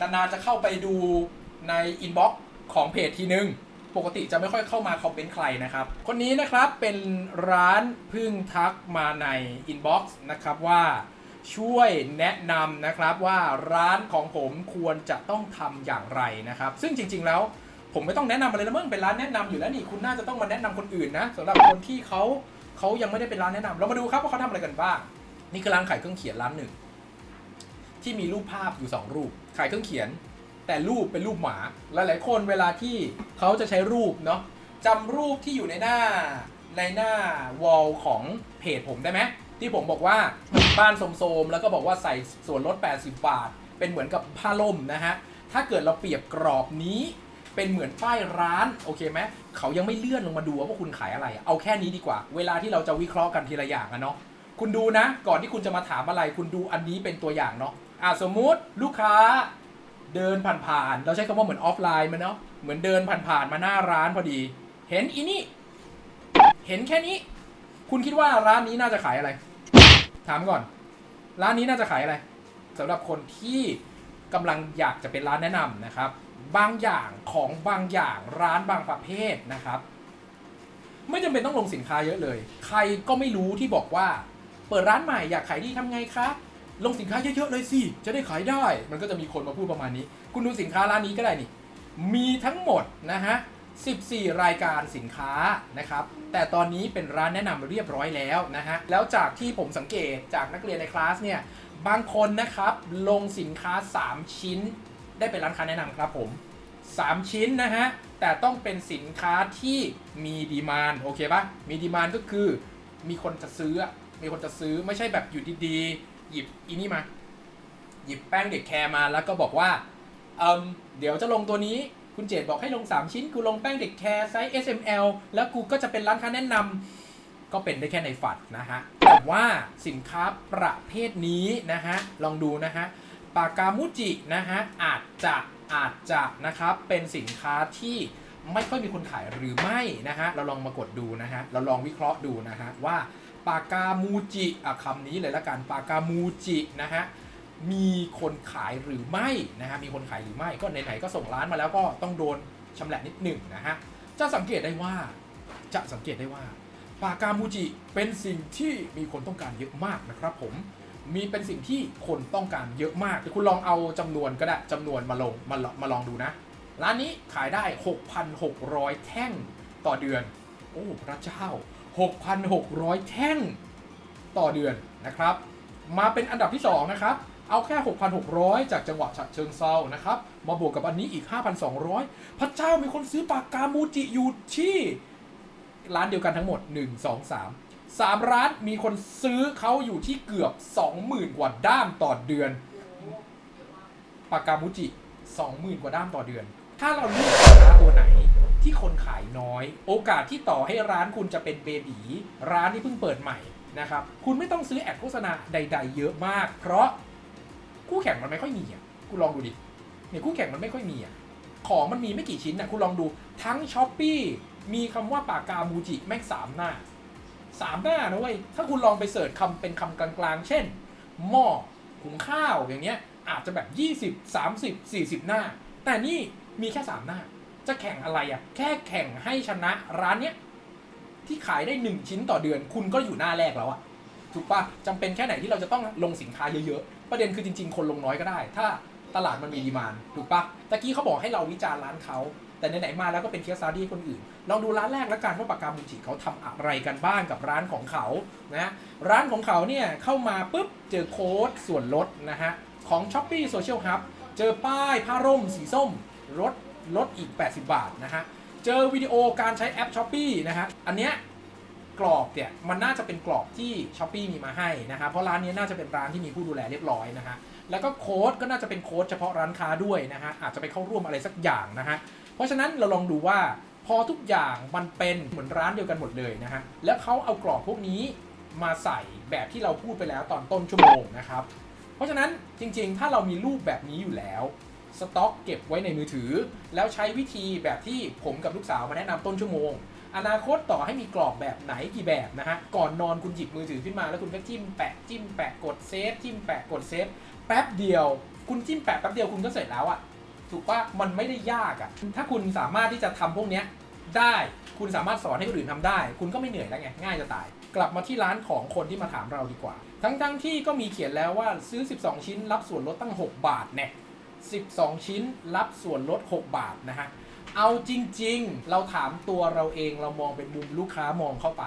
นานๆจะเข้าไปดูในอินบ็อกซ์ของเพจทีนึง ปกติจะไม่ค่อยเข้ามาคอมเมนต์ใครนะครับ คนนี้นะครับเป็นร้านพึ่งทักมาในอินบ็อกซ์นะครับว่าช่วยแนะนำนะครับว่าร้านของผมควรจะต้องทำอย่างไรนะครับ ซึ่งจริง ๆ แล้วผมไม่ต้องแนะนำอะไรแล้วมึงเป็นร้านแนะนำอยู่แล้วนี่คุณน่าจะต้องมาแนะนำคนอื่นนะสำหรับคนที่เขาเขายังไม่ได้เป็นร้านแนะนำเรามาดูครับว่าเขาทำอะไรกันบ้างนี่คือร้านขายเครื่องเขียนร้านหนึ่ง ที่มีรูปภาพอยู่ 2 รูปขายเครื่องเขียน แต่รูปเป็นรูปหมาหลายๆคนเวลาที่เขาจะใช้รูปเนาะจำรูปที่อยู่ในหน้าในหน้าวอลของเพจผมได้ไหมที่ผมบอกว่าบ้านโสมๆแล้วก็บอกว่าใส่ส่วนลด 80 บาท เป็นเหมือนกับผ้าล่มนะฮะถ้าเกิดเราเปรียบกรอบนี้เป็นเหมือนป้ายร้านโอเคไหมเขายังไม่เลื่อนลงมาดูว่าคุณขายอะไร เอาแค่นี้ดีกว่า เวลาที่เราจะวิเคราะห์กันทีละอย่างอะเนาะ คุณดูนะ ก่อนที่คุณจะมาถามอะไร คุณดูอันนี้เป็นตัวอย่างเนาะอะสมมุติลูกค้าเดินผ่านๆเราใช้คำว่าเหมือนออฟไลน์มันเนาะเหมือนเดินผ่านๆมาหน้าร้านพอดี เห็นอีนี่เห็นแค่นี้ คุณคิดว่าร้านนี้น่าจะขายอะไร ถามก่อน ร้านนี้น่าจะขายอะไรสำหรับคนที่กำลังอยากจะเป็นร้านแนะนำนะครับ บางอย่างของบางอย่างร้านบางประเภทนะครับ ไม่จำเป็นต้องลงสินค้าเยอะเลย ใครก็ไม่รู้ที่บอกว่า เปิดร้านใหม่อยากขายดีทำไงคะลงสินค้าเยอะๆเลยสิจะได้ขายได้ มันก็จะมีคนมาพูดประมาณนี้ คุณดูสินค้าร้านนี้ก็ได้นี่ มีทั้งหมดนะฮะ14 รายการสินค้านะครับ แต่ตอนนี้เป็นร้านแนะนำเรียบร้อยแล้วนะฮะ แล้วจากที่ผมสังเกตจากนักเรียนในคลาสเนี่ย บางคนนะครับลงสินค้า 3 ชิ้น ได้เป็นร้านค้าแนะนำครับผม 3 ชิ้นนะฮะ แต่ต้องเป็นสินค้าที่มีดีมานโอเคปะมีดีมานก็คือมีคนจะซื้อ มีคนจะซื้อไม่ใช่แบบอยู่ดีๆหยิบอีนี่มา หยิบแป้งเด็กแคร์มาแล้วก็บอกว่าเอิมเดี๋ยวจะลงตัวนี้คุณเจดบอกให้ลง 3 ชิ้น กูลงแป้งเด็กแคร์ไซส์ S M L แล้วกูก็จะเป็นร้านค้าแนะนำก็เป็นได้แค่ในฝันนะฮะแต่ว่าสินค้าประเภทนี้นะฮะ ลองดูนะฮะ ปากกามูจินะฮะ อาจจะอาจจะนะครับ เป็นสินค้าที่ไม่ค่อยมีคนขายหรือไม่นะฮะ เราลองมากดดูนะฮะ เราลองวิเคราะห์ดูนะฮะว่า ปากกามูจิอะคำนี้เลยละกันปากกามูจินะฮะมีคนขายหรือไม่นะฮะมีคนขายหรือไม่ก็ไหนๆก็ส่งร้านมาแล้วก็ต้องโดนชำแหละนิดหนึ่งนะฮะจะสังเกตได้ว่าจะสังเกตได้ว่าปากกามูจิเป็นสิ่งที่มีคนต้องการเยอะมากนะครับผมมีเป็นสิ่งที่คนต้องการเยอะมากเดี๋ยวคุณลองเอาจำนวนก็ได้จำนวนมาลงมาลองมาลองดูนะ ร้านนี้ขายได้ 6,600 แท่งต่อเดือน โอ้พระเจ้า 6,600 แท่งต่อเดือนนะครับ มาเป็นอันดับที่ 2 นะครับ เอาแค่ 6,600 จากจังหวัดฉะเชิงเซานะครับ มาบวกกับอันนี้อีก 5,200 พระเจ้ามีคนซื้อปากกามูจิอยู่ที่ ร้านเดียวกันทั้งหมด 1 2 3 3 ร้านมีคนซื้อเขาอยู่ที่เกือบ 20,000 กว่าด้ามต่อเดือน ปากกามูจิ 20,000 กว่าด้ามต่อเดือน ถ้าเราเลือกสินค้าตัวไหน ที่คนขายน้อย โอกาสที่ต่อให้ร้านคุณจะเป็นเบบีร้านที่เพิ่งเปิดใหม่นะครับคุณไม่ต้องซื้อแอดโฆษณาใด ๆ เยอะมาก เพราะคู่แข่งมันไม่ค่อยมีอะคุณลองดูดิเนี่ยคู่แข่งมันไม่ค่อยมีอะของมันมีไม่กี่ชิ้นนะคุณลองดูทั้งช้อปปีมีคำว่าปากกามูจิแม่งสามหน้าสามหน้านะเว้ยถ้าคุณลองไปเสิร์ชคำเป็นคำกลางๆ เช่น หม้อหุงข้าวอย่างเงี้ยอาจจะแบบ 20 30 40 หน้า แต่นี่มีแค่ 3 หน้า จะแข่งอะไรอะ่ะ แค่แข่งให้ชนะร้านเนี้ยที่ขายได้1ชิ้นต่อเดือน คุณก็อยู่หน้าแรกแล้วอะถูกปะจำเป็นแค่ไหนที่เราจะต้องลงสินค้าเยอะๆ ประเด็นคือจริง ๆ คนลงน้อยก็ได้ ถ้าตลาดมันมีดีมานถูกปะตะกี้เขาบอกให้เราวิจารณ์ร้านเขา แต่ไหนๆมาแล้วก็เป็นเคสซาดี้คนอื่น ลองดูร้านแรกแล้วกันว่าปากกามูจิเขาทำอะไรกันบ้างกับร้านของเขานะร้านของเขาเนี่ยเข้ามาปุ๊บเจอโค้ดส่วนลดนะฮะของ s h o p e e Social Hub เจอป้ายผ้าร่มสีส้มลด ลดอีก 80 บาทนะฮะ เจอวิดีโอการใช้แอป s h o p e e นะฮะ อันเนี้ยกรอบเนี่ยมันน่าจะเป็นกรอบที่ s h o p e e มีมาให้นะฮะเพราะร้านนี้น่าจะเป็นร้านที่มีผู้ดูแลเรียบร้อยนะฮะ แล้วก็โค้ดก็น่าจะเป็นโค้ดเฉพาะร้านค้าด้วยนะฮะ อาจจะไปเข้าร่วมอะไรสักอย่างนะฮะ เพราะฉะนั้นเราลองดูว่าพอทุกอย่างมันเป็นเหมือนร้านเดียวกันหมดเลยนะฮะ แล้วเขาเอากรอบพวกนี้มาใส่แบบที่เราพูดไปแล้วตอนต้นชั่วโมงนะครับ เพราะฉะนั้นจริงๆ ถ้าเรามีรูปแบบนี้อยู่แล้ว สต็อกเก็บไว้ในมือถือ แล้วใช้วิธีแบบที่ผมกับลูกสาวมาแนะนำต้นชั่วโมง อนาคตต่อให้มีกรอบแบบไหนกี่แบบนะฮะ ก่อนนอนคุณหยิบมือถือขึ้นมาแล้วคุณก็จิ้มแปะจิ้มแปะกดเซฟจิ้มแปะกดเซฟแป๊บเดียว คุณจิ้มแปะแป๊บเดียวคุณก็เสร็จแล้วอะถูกปะมันไม่ได้ยากอะถ้าคุณสามารถที่จะทำพวกเนี้ยได้คุณสามารถสอนให้คนอื่นทำได้ คุณก็ไม่เหนื่อยแล้วไงง่ายจะตาย กลับมาที่ร้านของคนที่มาถามเราดีกว่า ทั้งๆที่ก็มีเขียนแล้วว่าซื้อ 12 ชิ้นรับส่วนลดตั้ง 6 บาทเนี่ย 12 ชิ้นรับส่วนลด 6 บาทนะฮะ เอาจริง ๆ เราถามตัวเราเองเรามองเป็นมุมลูกค้ามองเข้าไป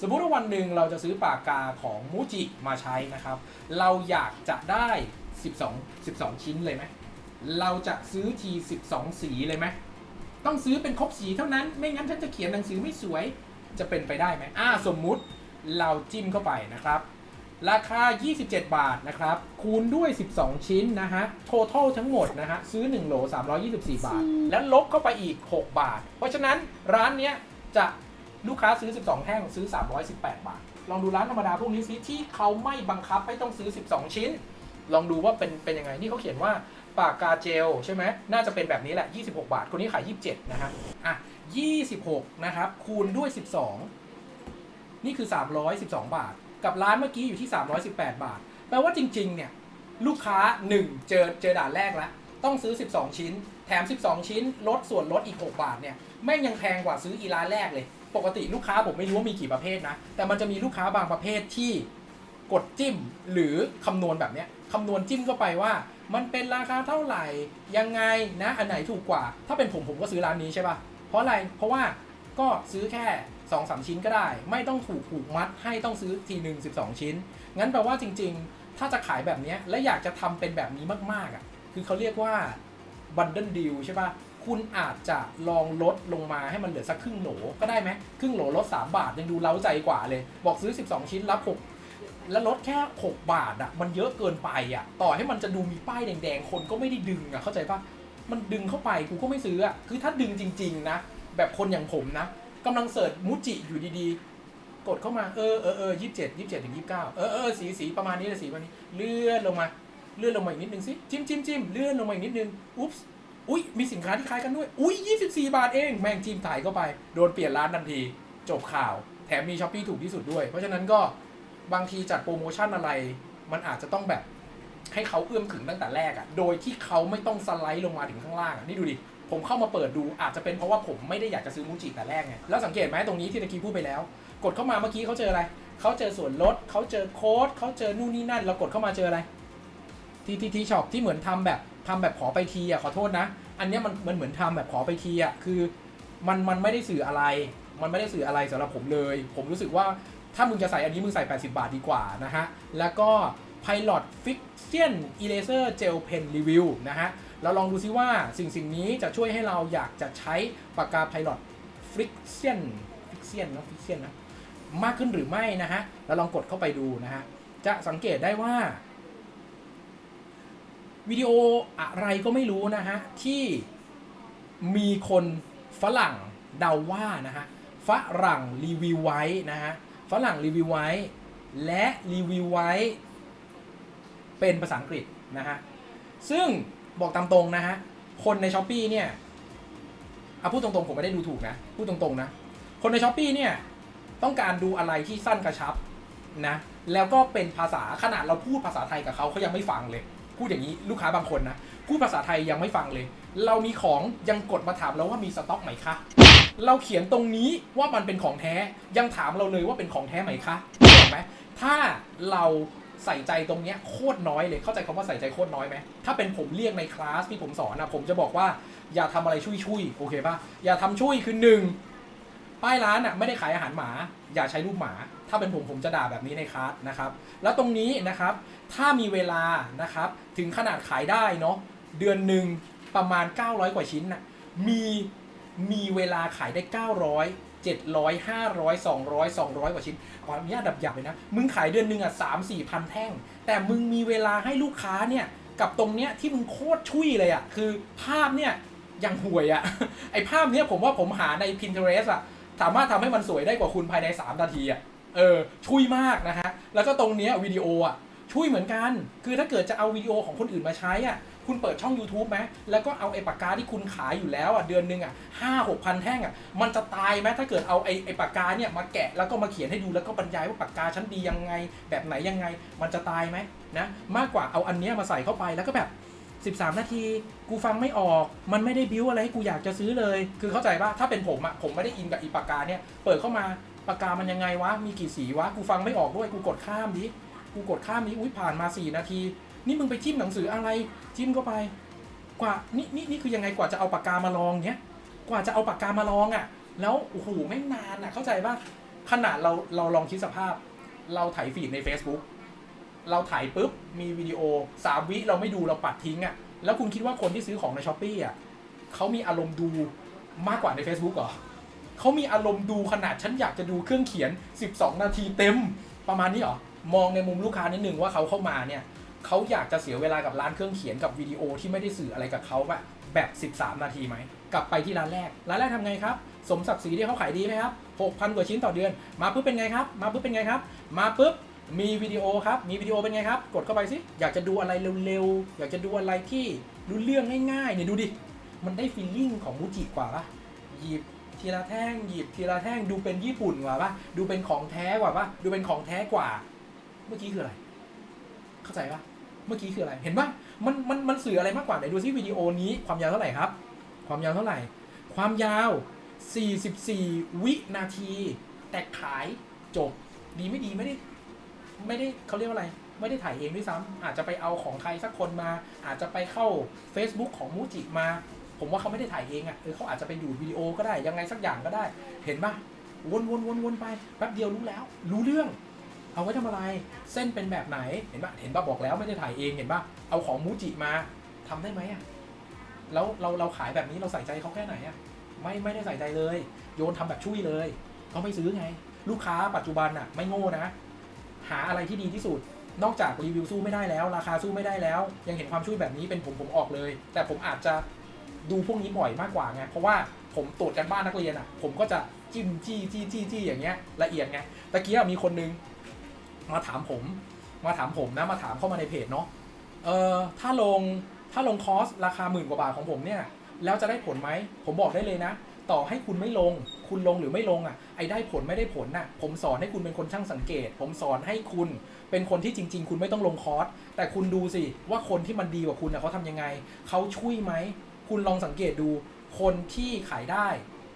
สมมุติว่าวันหนึ่งเราจะซื้อปากกาของมูจิมาใช้นะครับ เราอยากจะได้ 12 12 ชิ้นเลยไหม เราจะซื้อที 12 สีเลยไหม ต้องซื้อเป็นครบสีเท่านั้น ไม่งั้นฉันจะเขียนหนังสือไม่สวย จะเป็นไปได้ไหมอ่า สมมุติเราจิ้มเข้าไปนะครับ ราคา 27 บาทนะครับ คูณด้วย 12 ชิ้นนะฮะ total ทั้งหมดนะฮะ ซื้อ 1 โหล 324 บาท แล้วลบเข้าไปอีก 6 บาท เพราะฉะนั้นร้านเนี้ยจะลูกค้าซื้อ 12 แท่งซื้อ 318 บาท ลองดูร้านธรรมดาพวกนี้ซิที่เขาไม่บังคับให้ต้องซื้อ 12 ชิ้น ลองดูว่าเป็นเป็นยังไง นี่เขาเขียนว่าปากกาเจลใช่ไหม น่าจะเป็นแบบนี้แหละ 26 บาท คนนี้ขาย 27 นะฮะ อะ 26 นะครับ คูณด้วย 12 นี่คือ 312 บาท กับร้านเมื่อกี้อยู่ที่ 318 บาท แปลว่าจริงๆเนี่ยลูกค้า 1 เจอเจอด่านแรกแล้ว ต้องซื้อ 12 ชิ้น แถม 12 ชิ้น ลดส่วนลดอีก 6 บาทเนี่ยแม่งยังแพงกว่าซื้ออีร้านแรกเลย ปกติลูกค้าผมไม่รู้ว่ามีกี่ประเภทนะ แต่มันจะมีลูกค้าบางประเภทที่กดจิ้มหรือคำนวณแบบเนี้ยคำนวณจิ้มเข้าไปว่า มันเป็นราคาเท่าไหร่ยังไงนะอันไหนถูกกว่า ถ้าเป็นผมผมก็ซื้อร้านนี้ใช่ปะเพราะอะไรเพราะว่า ก็ซื้อแค่2อสชิ้นก็ได้ ไม่ต้องถูกผูกมัดให้ต้องซื้อทีหนึ่ง12 ชิ้น งั้นแปลว่าจริง ๆ ถ้าจะขายแบบนี้และอยากจะทำเป็นแบบนี้มากๆอะคือเขาเรียกว่าบันเดิลดีลใช่ปะคุณอาจจะลองลดลงมาให้มันเหลือสักครึ่งโหลก็ได้ไหมครึ่งโหลลด 3 บาทยังดูเล้าใจกว่าเลย บอกซื้อ 12 ชิ้นรับ 6 แล้วลดแค่ 6 บาทอะมันเยอะเกินไปอะ ต่อให้มันจะดูมีป้ายแดงๆ คนก็ไม่ได้ดึงอะเข้าใจปะมันดึงเข้าไปกูก็ไม่ซื้ออะคือถ้าดึงจริง ๆ นะ แบบคนอย่างผมนะกำลังเสิร์ชมูจิอยู่ดีๆ กดเข้ามาเออเออเออยี่สิบเจ็ดยี่สิบเจ็ดถึงยี่สิบเก้าเออเออสีสีประมาณนี้เลยสีประมาณนี้ เลื่อนลงมา เลื่อนลงมาอีกนิดนึงสิจิ้มจิ้มจิ้มเลื่อนลงมาอีกนิดนึงอุ๊บอุ้ยมีสินค้าที่คล้ายกันด้วย อุ้ยยี่สิบสี่บาทเอง แม่งจิ้มถ่ายเข้าไป โดนเปลี่ยนร้านทันที จบข่าว แถมมีช้อปปี้ถูกที่สุดด้วย เพราะฉะนั้นก็บางทีจัดโปรโมชั่นอะไร มันอาจจะต้องแบบให้เขาเอื้อมถึงตั้งแต่แรกอะ่ะ โดยที่เขาไม่ต้องสไลด์ลงมาถึงข้างล่างอะ่ะ นี่ดูดิ ผมเข้ามาเปิดดูอาจจะเป็นเพราะว่าผมไม่ได้อยากจะซื้อมูจิแต่แรกไงแล้วสังเกตไหมตรงนี้ที่ตะกี้พูดไปแล้ว กดเข้ามาเมื่อกี้เขาเจออะไรเขาเจอส่วนลดเขาเจอโค้ดเขาเจอนู่นนี่นั่นเรากดเข้ามาเจออะไรทีทีทีช็อปที่เหมือนทำแบบทำแบบขอไปทีอะขอโทษนะ อันเนี้ยมันมันเหมือนทำแบบขอไปทีอะคือมันมันไม่ได้สื่ออะไร มันไม่ได้สื่ออะไรสำหรับผมเลย ผมรู้สึกว่าถ้ามึงจะใส่อันนี้มึงใส่ 80 บาทดีกว่านะฮะ แล้วก็ Pilot Fiction Eraser Gel Pen Review นะฮะเราลองดูซิว่าสิ่งสิ่งนี้จะช่วยให้เราอยากจะใช้ปากกา Pilot Friction Fiction นนะ Fiction นะมากขึ้นหรือไม่นะฮะแล้วลองกดเข้าไปดูนะฮะจะสังเกตได้ว่าวิดีโออะไรก็ไม่รู้นะฮะ ที่มีคนฝรั่งเดาว่านะฮะฝรั่งรีวิวไว้นะฮะฝรั่งรีวิวไว้ และรีวิวไว้เป็นภาษาอังกฤษนะฮะ ซึ่ง บอกตามตรงนะฮะ คนในช้อปปีเนี่ยเอาพูดตรงๆ ผมไม่ได้ดูถูกนะ พูดตรงๆนะ คนในช้อปปีเนี่ย ต้องการดูอะไรที่สั้นกระชับนะ แล้วก็เป็นภาษาขนาดเราพูดภาษาไทยกับเขาเขายังไม่ฟังเลย พูดอย่างนี้ลูกค้าบางคนนะ พูดภาษาไทยยังไม่ฟังเลย เรามีของยังกดมาถามเราว่ามีสต็อกไหมคะ เราเขียนตรงนี้ว่ามันเป็นของแท้ยังถามเราเลยว่าเป็นของแท้ไหมคะเห็นไหมถ้าเรา ใส่ใจตรงเนี้ยโคตรน้อยเลยเข้าใจคำว่าใส่ใจโคตรน้อยไหมถ้าเป็นผมเรียกในคลาสที่ผมสอนนะผมจะบอกว่าอย่าทำอะไรชุยชุยๆโอเคปะอย่าทำชุยคือหนึ่งป้ายร้านอะไม่ได้ขายอาหารหมา อย่าใช้รูปหมา ถ้าเป็นผมผมจะด่าแบบนี้ในคลาสนะครับ แล้วตรงนี้นะครับ ถ้ามีเวลานะครับ ถึงขนาดขายได้เนาะเดือนหนึ่งประมาณ 900 กว่าชิ้นน่ะมีมีเวลาขายได้ 900 700 500 200 200 กว่าชิ้นขออนุญาตดับหยับเลยนะ มึงขายเดือนหนึ่งอะ3 4พันแท่ง แต่มึงมีเวลาให้ลูกค้าเนี่ยกับตรงเนี้ยที่มึงโคตรชุยเลยอะ คือภาพเนี่ยยังห่วยอะ ไอภาพเนี้ยผมว่าผมหาใน Pinterest อะ สามารถทำให้มันสวยได้กว่าคุณภายใน 3 นาทีอะ เออ ช่วยมากนะฮะ แล้วก็ตรงเนี้ยวิดีโออะ ช่วยเหมือนกัน คือถ้าเกิดจะเอาวิดีโอของคนอื่นมาใช้อะ คุณเปิดช่อง YouTube ไหมแล้วก็เอาไอ้ปากกาที่คุณขายอยู่แล้วอะเดือนหนึ่งอะห้าหกพันแท่งอะมันจะตายไหมถ้าเกิดเอาไอ้ไอ้ปากกาเนี่ยมาแกะแล้วก็มาเขียนให้ดูแล้วก็บรรยายว่าปากกาชั้นดียังไง แบบไหนยังไง มันจะตายไหมนะมากกว่าเอาอันเนี้ยมาใส่เข้าไปแล้วก็แบบ13 นาที กูฟังไม่ออก มันไม่ได้บิ้วอะไรให้กูอยากจะซื้อเลย คือเข้าใจป่ะ ถ้าเป็นผมอะผมไม่ได้อินกับอีปากกาเนี่ย เปิดเข้ามา ปากกามันยังไงวะ มีกี่สีวะ กูฟังไม่ออกด้วย กูกดข้ามดิ กูกดข้ามดิ อุ้ยผ่านมา 4 นาที นี่มึงไปจิ้มหนังสืออะไร จิ้มเข้าไป กว่านี่นี่นี่คือยังไงกว่าจะเอาปากกามาลองเนี้ย กว่าจะเอาปากกามาลองอะแล้วโอ้โหไม่งนานอะเข้าใจป่ะขนาดเราเราลองคิดสภาพ เราถ่ายฟีดใน Facebook เราถ่ายปุ๊บมีวิดีโอสามวิเราไม่ดูเราปัดทิ้งอะ่ะแล้วคุณคิดว่าคนที่ซื้อของในช้อปปี้อะเขามีอารมณ์ดูมากกว่าใน Facebook เหรอเขามีอารมณ์ดูขนาดฉันอยากจะดูเครื่องเขียน 12 นาทีเต็มประมาณนี้เหรอ มองในมุมลูกค้านิดนึงว่าเขาเข้ามาเนี่ย เขาอยากจะเสียเวลากับร้านเครื่องเขียนกับวิดีโอที่ไม่ได้สื่ออะไรกับเขาแบบแบบ 13 นาทีไหม กลับไปที่ร้านแรก ร้านแรกทำไงครับ สมศักดิ์ศรีที่เขาขายดีไหมครับ 6,000 กว่าชิ้นต่อเดือน มาปุ๊บเป็นไงครับ มาปุ๊บเป็นไงครับ มาปุ๊บมีวิดีโอครับ มีวิดีโอเป็นไงครับ กดเข้าไปสิ อยากจะดูอะไรเร็วๆ อยากจะดูอะไรที่รู้เรื่องง่ายๆ เนี่ยดูดิ มันได้ฟีลลิ่งของมูจิกว่าปะหยิบทีละแท่งหยิบทีละแท่งดูเป็นญี่ปุ่นกว่าปะดูเป็นของแท้กว่าปะดูเป็นของแท้กว่า เมื่อกี้คืออะไร เข้าใจปะ เมื่อกี้คืออะไร เห็นปะมันมันมันสื่ออะไรมากกว่าไหนดูซิวิดีโอนี้ความยาวเท่าไหร่ครับ ความยาวเท่าไหร่ ความยาว 44 วินาที แต่ขายจบดีไม่ดีไม่ได้ไม่ได้เขาเรียกว่าอะไร ไม่ได้ถ่ายเองด้วยซ้ำอาจจะไปเอาของใครสักคนมา อาจจะไปเข้า Facebook ของมูจิมา ผมว่าเขาไม่ได้ถ่ายเองอะ่ะเออเขาอาจจะไปดูวิดีโอก็ได้ยังไงสักอย่างก็ได้ เห็นปะวนวนวนวนไปแป๊บเดียวรู้แล้ว รู้เรื่อง เอาไว้ทำอะไร เส้นเป็นแบบไหน เห็นปะเห็นปะบอกแล้วไม่ได้ถ่ายเอง เห็นปะเอาของมูจิมาทำได้ไหมอะ่ะ แล้วเราเราขายแบบนี้เราใส่ใจเขาแค่ไหนอะ่ะ ไม่ไม่ได้ใส่ใจเลย โยนทำแบบช่วยเลย เขาไม่ซื้อไง ลูกค้าปัจจุบันอะ ไม่โง่นะ หาอะไรที่ดีที่สุด นอกจากรีวิวสู้ไม่ได้แล้ว ราคาสู้ไม่ได้แล้ว ยังเห็นความช่วยแบบนี้เป็นผมผมออกเลย แต่ผมอาจจะดูพวกนี้บ่อยมากกว่าไง เพราะว่าผมตรวจกันบ้านนักเรียนอะ ผมก็จะจิ้มจี้จี้จี้จี้อย่างเงี้ยละเอียดไง ตะกี้มีคนนึง มาถามผม มาถามผมนะมาถามเข้ามาในเพจเนาะเออถ้าลงถ้าลงคอร์สราคาหมื่นกว่าบาทของผมเนี่ย แล้วจะได้ผลไหม ผมบอกได้เลยนะ ต่อให้คุณไม่ลง คุณลงหรือไม่ลงอะไอ้ได้ผลไม่ได้ผลน่ะ ผมสอนให้คุณเป็นคนช่างสังเกต ผมสอนให้คุณเป็นคนที่จริง ๆ คุณไม่ต้องลงคอร์สแต่คุณดูสิว่าคนที่มันดีกว่าคุณน่ะเขาทำยังไงเขาช่วยไหมคุณลองสังเกตดูคนที่ขายได้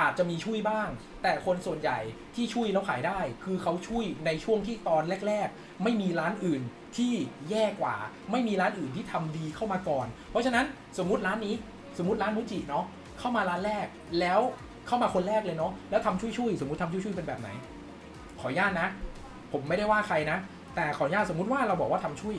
อาจจะมีช่วยบ้าง แต่คนส่วนใหญ่ที่ช่วยแล้วขายได้ คือเขาช่วยในช่วงที่ตอนแรก ๆ ไม่มีร้านอื่นที่แย่กว่า ไม่มีร้านอื่นที่ทำดีเข้ามาก่อน เพราะฉะนั้นสมมุติร้านนี้สมมติร้านมูจิเนาะเข้ามาร้านแรกแล้วเข้ามาคนแรกเลยเนาะแล้วทำช่วยๆสมมติทำช่วยๆเป็นแบบไหน ขออนุญาตนะ ผมไม่ได้ว่าใครนะ แต่ขออนุญาตสมมุติว่าเราบอกว่าทำช่วย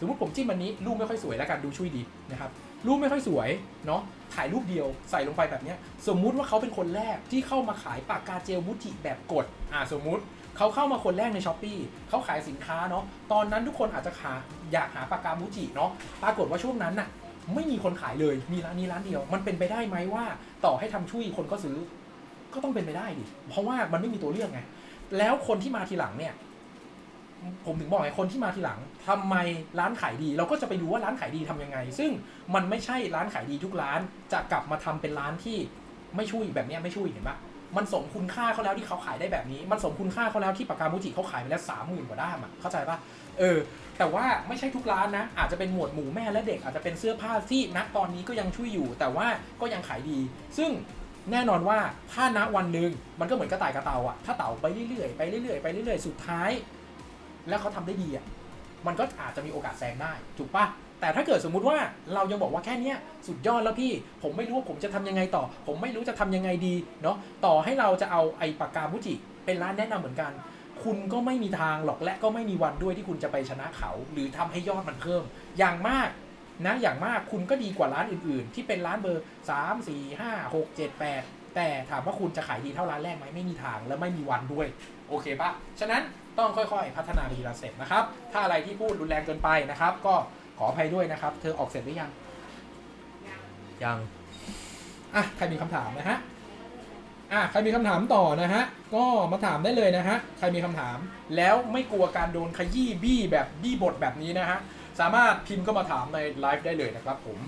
สมมติผมจิ้มอันนี้รูปไม่ค่อยสวยแล้วกันดูช่วยดีนะครับ รูปไม่ค่อยสวยเนาะถ่ายรูปเดียวใส่ลงไปแบบนี้สมมุติว่าเขาเป็นคนแรกที่เข้ามาขายปากกาเจลมูจิแบบกดอ่าสมมุติเขาเข้ามาคนแรกในช้อปปีเขาขายสินค้าเนาะตอนนั้นทุกคนอาจจะหาอยากหาปากกามูจิเนาะปรากฏว่าช่วงนั้นน่ะไม่มีคนขายเลยมีร้านนี้ร้านเดียว มันเป็นไปได้ไหมว่า ต่อให้ทำช่วยคนก็ซื้อ ก็ต้องเป็นไปได้ดิเพราะว่ามันไม่มีตัวเลือกไงแล้วคนที่มาทีหลังเนี่ย ผมถึงบอกไงคนที่มาทีหลังทำไมร้านขายดี เราก็จะไปดูว่าร้านขายดีทำยังไง ซึ่งมันไม่ใช่ร้านขายดีทุกร้านจะกลับมาทำเป็นร้านที่ไม่ช่วยแบบนี้ไม่ช่วยเห็นปะมันสมคุณค่าเขาแล้วที่เขาขายได้แบบนี้ มันสมคุณค่าเขาแล้วที่ปากกามูจิเขาขายไปแล้วสามหมื่นกว่าด้ามอะเข้าใจปะเออ แต่ว่าไม่ใช่ทุกร้านนะ อาจจะเป็นหมวดหมู่แม่และเด็กอาจจะเป็นเสื้อผ้าที่ณตอนนี้ก็ยังช่วยอยู่ แต่ว่าก็ยังขายดี ซึ่งแน่นอนว่าถ้าณวันหนึ่งมันก็เหมือนกระต่ายกระเต่าอะถ้าเต่าไปเรื่อยๆไปเรื่อยๆไปเรื่อยๆสุดท้าย แล้วเขาทำได้ดีอะมันก็อาจจะมีโอกาสแซงได้ ถูกปะแต่ถ้าเกิดสมมุติว่าเรายังบอกว่าแค่เนี้ยสุดยอดแล้วพี่ ผมไม่รู้ว่าผมจะทำยังไงต่อ ผมไม่รู้จะทำยังไงดีเนาะต่อให้เราจะเอาไอ้ปากกามุจิเป็นร้านแนะนำเหมือนกัน คุณก็ไม่มีทางหรอกและก็ไม่มีวันด้วยที่คุณจะไปชนะเขา หรือทำให้ยอดมันเพิ่ม อย่างมากนะอย่างมากคุณก็ดีกว่าร้านอื่นๆ ที่เป็นร้านเบอร์ 3 4 5 6 7 8 แต่ถามว่าคุณจะขายดีเท่าร้านแรกไหมไม่มีทางและไม่มีวันด้วย โอเคปะฉะนั้น ต้องค่อยๆ พัฒนาไปทีละสเต็ปนะครับ ถ้าอะไรที่พูดรุนแรงเกินไปนะครับ ก็ขออภัยด้วยนะครับ เธอออกเสร็จหรือยัง ยัง อะ ใครมีคำถามนะฮะ อะ ใครมีคำถามต่อนะฮะ ก็มาถามได้เลยนะฮะ ใครมีคำถาม แล้วไม่กลัวการโดนขยี้บี้แบบบี้บทแบบนี้นะฮะ สามารถพิมพ์เข้ามาถามในไลฟ์ได้เลยนะครับผม